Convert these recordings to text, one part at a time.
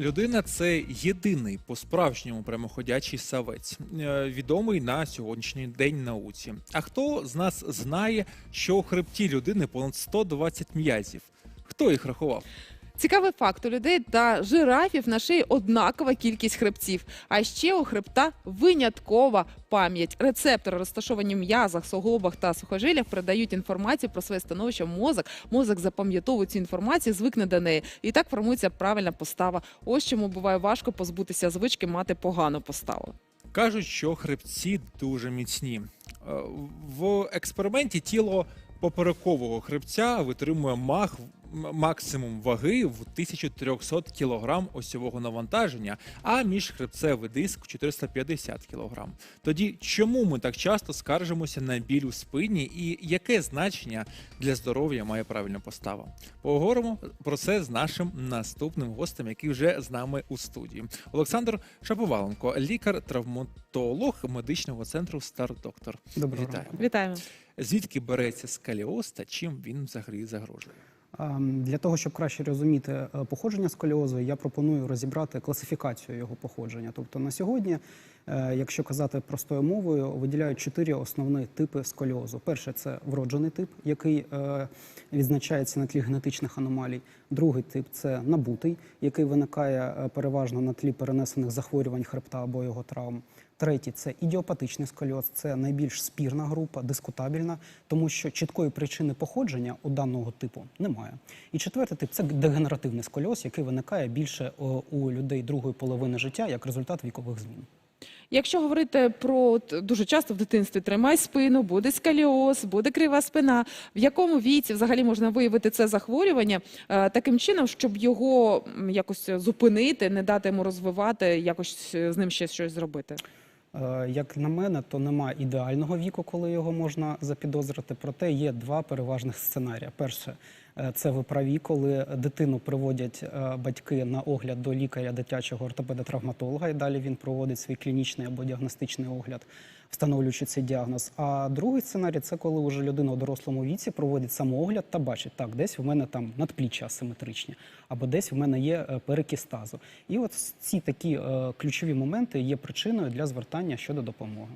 Людина це єдиний по-справжньому прямоходячий савець, е, відомий на сьогоднішній день науці. А хто з нас знає, що у хребті людини понад 120 м'язів? Хто їх рахував? Цікавий факт: у людей та жирафів на шиї однакова кількість хребців. А ще у хребта виняткова пам'ять. Рецептори, розташовані в м'язах, суглобах та сухожилях, передають інформацію про своє становище в мозок. Мозок запам'ятовує цю інформацію, звикне до неї. І так формується правильна постава. Ось чому буває важко позбутися звички мати погану поставу. Кажуть, що хребці дуже міцні. Е, В експерименті тіло поперекового хребця витримує мах максимум ваги в 1300 кг осьового навантаження, а міжхребцевий диск в 450 кг. Тоді чому ми так часто скаржимося на біль у спині і яке значення для здоров'я має правильна постава? Поговоримо про це з нашим наступним гостем, який вже з нами у студії. Олександр Шаповаленко, лікар-травматолог медичного центру Стар Доктор. Доброго ранку. Вітаємо. Звідки береться сколіоз та чим він взагалі загрожує? А, Для того, щоб краще розуміти е, походження сколіозу, я пропоную розібрати класифікацію його походження. Тобто на сьогодні, е, якщо казати простою мовою, виділяють чотири основні типи сколіозу. Перше це вроджений тип, який е, відзначається на тлі генетичних аномалій. Другий тип це набутий, який виникає переважно на тлі перенесених захворювань хребта або його травм. Третій це ідіопатичний сколіоз, це найбільш спірна група, дискутабельна, тому що чіткої причини походження у даного типу немає. І четвертий тип це дегенеративний сколіоз, який виникає більше у людей другої половини життя як результат вікових змін. Якщо говорити про дуже часто в дитинстві тримай спину, буде скаліоз, буде крива спина. В якому віці взагалі можна виявити це захворювання е, таким чином, щоб його якось зупинити, не дати йому розвивати, якось е, з ним ще щось зробити? Е, Як на мене, то нема ідеального віку, коли його можна запідозрити. Проте є два переважних сценарії. Перше це ви праві, коли дитину приводять е, батьки на огляд до лікаря дитячого ортопеда-травматолога, і далі він проводить свій клінічний або діагностичний огляд, встановлюючи цей діагноз. А другий сценарій це коли вже людина у дорослому віці проводить самоогляд та бачить, так, десь в мене там надпліччя асиметричні, або десь в мене є е, перекістазу. І от ці такі е, ключові моменти є причиною для звертання щодо допомоги,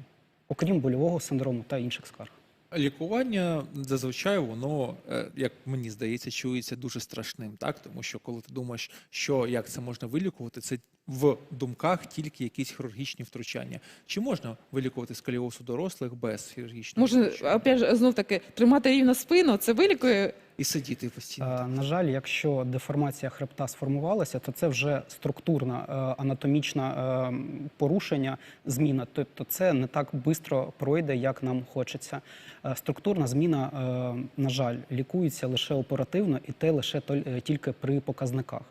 окрім больового синдрому та інших скарг. Лікування зазвичай воно, е, як мені здається, чується дуже страшним, так тому що коли ти думаєш, що як це можна вилікувати, це в думках тільки якісь хірургічні втручання. Чи можна вилікувати сколіоз у дорослих без хірургічного Може, втручання? опять же, знов таки тримати рівно спину, це вилікує. І сидіти постійно? Е, На жаль, якщо деформація хребта сформувалася, то це вже структурна е, анатомічна е, порушення, зміна. Тобто це не так швидко пройде, як нам хочеться. Структурна зміна, на жаль, лікується лише оперативно і те лише тільки при показниках.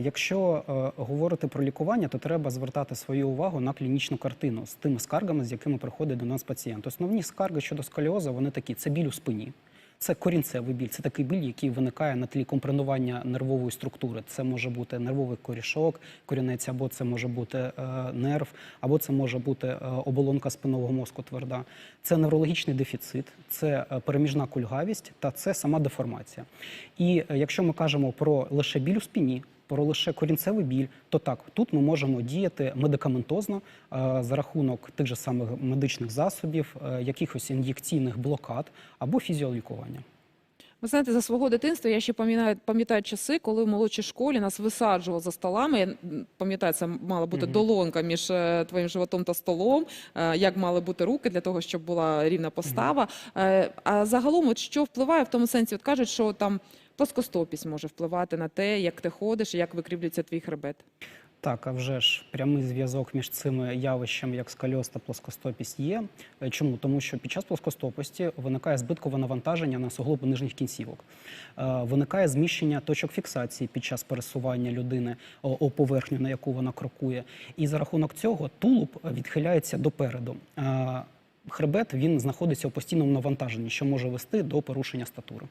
Якщо говорити про лікування, то треба звертати свою увагу на клінічну картину з тими скаргами, з якими приходить до нас пацієнт. Основні скарги щодо сколіозу, вони такі: це біль у спині. Це корінцевий біль, це такий біль, який виникає на тлі компренування нервової структури. Це може бути нервовий корішок, корінець, або це може бути е, нерв, або це може бути е, оболонка спинного мозку тверда. Це неврологічний дефіцит, це е, переміжна кульгавість та це сама деформація. І якщо ми кажемо про лише біль у спині, про лише корінцевий біль, то так тут ми можемо діяти медикаментозно е, за рахунок тих же самих медичних засобів, е, якихось ін'єкційних блокад або фізіолікування. Ви знаєте, за свого дитинства я ще пам'ятаю, пам'ятаю часи, коли в молодшій школі нас висаджували за столами. Я пам'ятаю, це мала бути Мгм. долонка між е, твоїм животом та столом, як мали бути руки для того, щоб була рівна постава. Е, А загалом, от що впливає в тому сенсі, от кажуть, що там плоскостопість може впливати на те, як ти ходиш і як викрівлюється твій хребет. Так, а вже ж прямий зв'язок між цими явищами, як скальоз та плоскостопість, є. Е, Чому? Тому що під час плоскостопості виникає збиткове навантаження на суглоби нижніх кінцівок. Е, Виникає зміщення точок фіксації під час пересування людини о поверхню, на яку вона крокує. І за рахунок цього тулуб відхиляється допереду. Е, Хребет він знаходиться у постійному навантаженні, що може вести до порушення статури.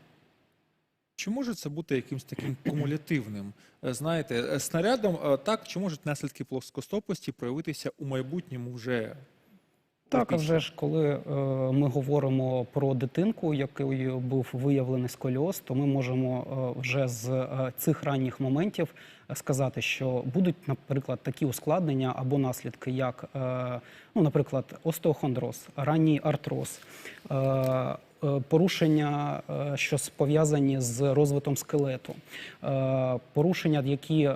Чи може це бути якимось таким кумулятивним? Е, Знаєте, е, снарядом е, так, чи можуть наслідки плоскостопості проявитися у майбутньому вже? Так, а вже ж коли е, ми говоримо про дитинку, якою був виявлений сколіоз, то ми можемо е, вже з е, цих ранніх моментів сказати, що будуть, наприклад, такі ускладнення або наслідки, як, е, ну, наприклад, остеохондроз, ранній артроз. е, Порушення, е, що пов'язані з розвитом скелету, е, порушення, які е,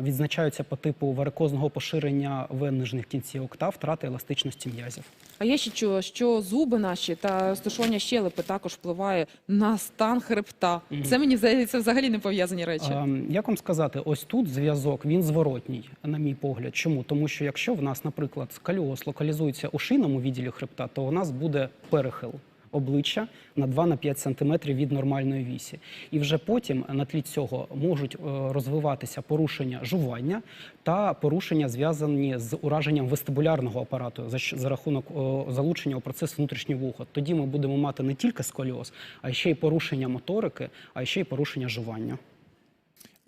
відзначаються по типу варикозного поширення вен нижніх кінцівок та втрати еластичності м'язів. А я ще чула, що зуби наші та розташування щелепи також впливає на стан хребта. Це мені здається взагалі не пов'язані речі. Ем, Як вам сказати, ось тут зв'язок він зворотній, на мій погляд. Чому? Тому що якщо в нас, наприклад, сколіоз локалізується у шийному відділі хребта, то у нас буде перехил обличчя на 2-5 см від нормальної вісі. І вже потім на тлі цього можуть е, розвиватися порушення жування та порушення, зв'язані з ураженням вестибулярного апарату за, рахунок залучення у процес внутрішнього вуха. Тоді ми будемо мати не тільки сколіоз, а ще й порушення моторики, а ще й порушення жування.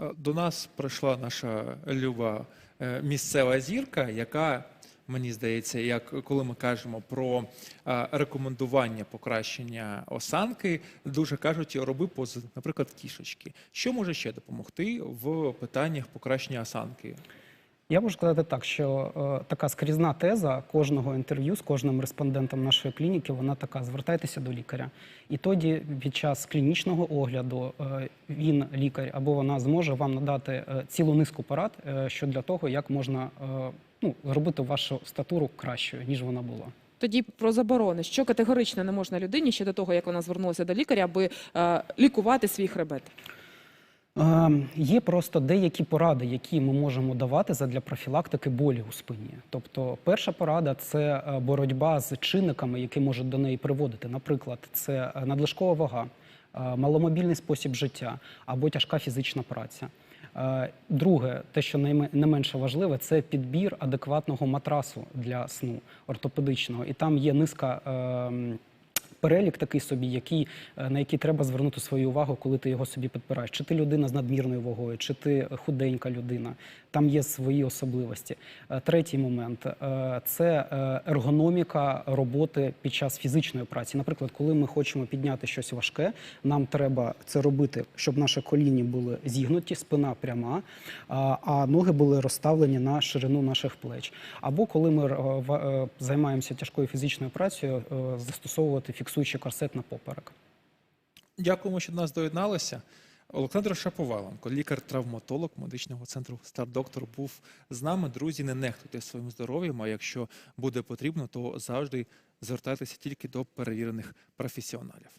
Е, До нас прийшла наша люба е, місцева зірка, яка, мені здається, як коли ми кажемо про е, рекомендування покращення осанки, дуже кажуть, роби пози, наприклад, кішечки. Що може ще допомогти в питаннях покращення осанки? Я можу сказати так, що е, така скрізна теза кожного інтерв'ю з кожним респондентом нашої клініки, вона така: звертайтеся до лікаря. І тоді, під час клінічного огляду, е, він, лікар або вона зможе вам надати е, цілу низку порад е, щодо того, як можна е, ну, зробити вашу статуру кращою, ніж вона була. Тоді про заборони, що категорично не можна людині ще до того, як вона звернулася до лікаря, аби е, лікувати свій хребет. Е, Є просто деякі поради, які ми можемо давати задля профілактики болі у спині. Тобто, перша порада це е, боротьба з чинниками, які можуть до неї приводити. Наприклад, це е, надлишкова вага, е, маломобільний спосіб життя або тяжка фізична праця. Е, Друге, те, що не менше важливе, це підбір адекватного матрасу для сну ортопедичного. І там є низка. Перелік такий собі, який, е, на який треба звернути свою увагу, коли ти його собі підбираєш. Чи ти людина з надмірною вагою, чи ти худенька людина. Там є свої особливості. Е, Третій момент е, це ергономіка роботи під час фізичної праці. Наприклад, коли ми хочемо підняти щось важке, нам треба це робити, щоб наші коліні були зігнуті, спина пряма, а ноги були розставлені на ширину наших плеч. Або коли ми займаємося тяжкою фізичною працею, застосовувати фіксуючий корсет на поперек. Дякуємо, що до нас доєдналися. Олександр Шаповаленко, лікар-травматолог медичного центру Стар-Доктор, був з нами. Друзі, не нехтуйте своїм здоров'ям, а якщо буде потрібно, то завжди звертайтеся тільки до перевірених професіоналів.